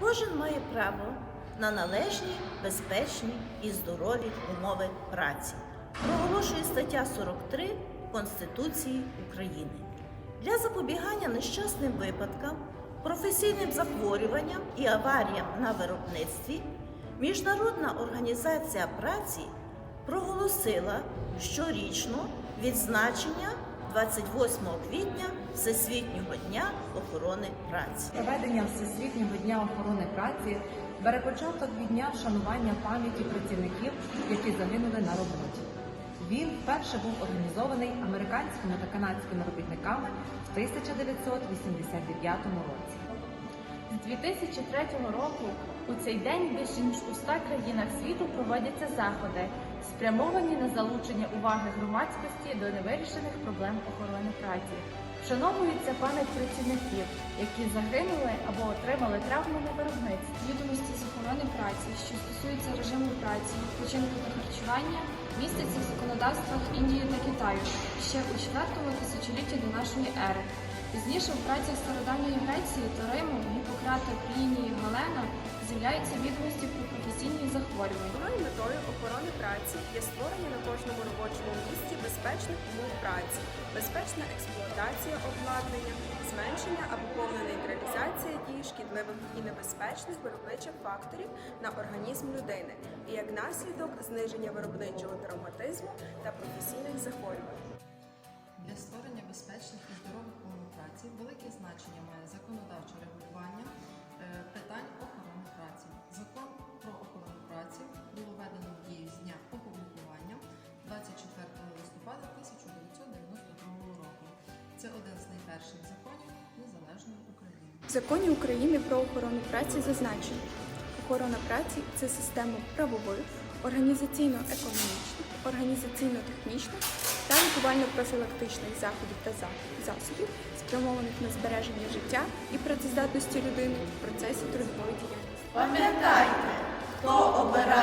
Кожен має право на належні, безпечні і здорові умови праці. Проголошує стаття 43 Конституції України. Для запобігання нещасним випадкам, професійним захворюванням і аваріям на виробництві Міжнародна організація праці проголосила щорічно відзначення 28 квітня Всесвітнього дня охорони праці. Проведення Всесвітнього дня охорони праці бере початок від дня вшанування пам'яті працівників, які загинули на роботі. Він вперше був організований американськими та канадськими робітниками в 1989 році. З 2003 року у цей день більше ніж у 100 країнах світу проводяться заходи, спрямовані на залучення уваги громадськості до невирішених проблем охорони праці. Вшановується пам'ять працівників, які загинули або отримали травми на виробництві. Відомості з охорони праці, що стосуються режиму праці, відпочинку та харчування, містяться в законодавствах Індії та Китаю ще у 4 тисячолітті до нашої ери. Пізніше в працях стародавньої Греції та Риму Гіппократа, Плінії, Галена з'являються відомості про професійні захворювання. Головною метою охорони праці є створення на кожному робочому місці безпечних умов праці, безпечна експлуатація обладнання, зменшення або повна нейтралізація дії шкідливих і небезпечних виробничих факторів на організм людини, і як наслідок зниження виробничого травматизму та професійних захворювань. Безпечних і здорових праці велике значення має законодавче регулювання е, питань охорони праці. Закон про охорону праці було введено в дію з дня опублікування 24 листопада 1992 року. Це один з найперших законів незалежної України. В законі України про охорону праці зазначено, охорона праці це система правових, організаційно-економічних, організаційно-технічних лікувально-профілактичних заходів та засобів, спрямованих на збереження життя і працездатності людини в процесі трудової діяльності. Пам'ятайте, хто обирає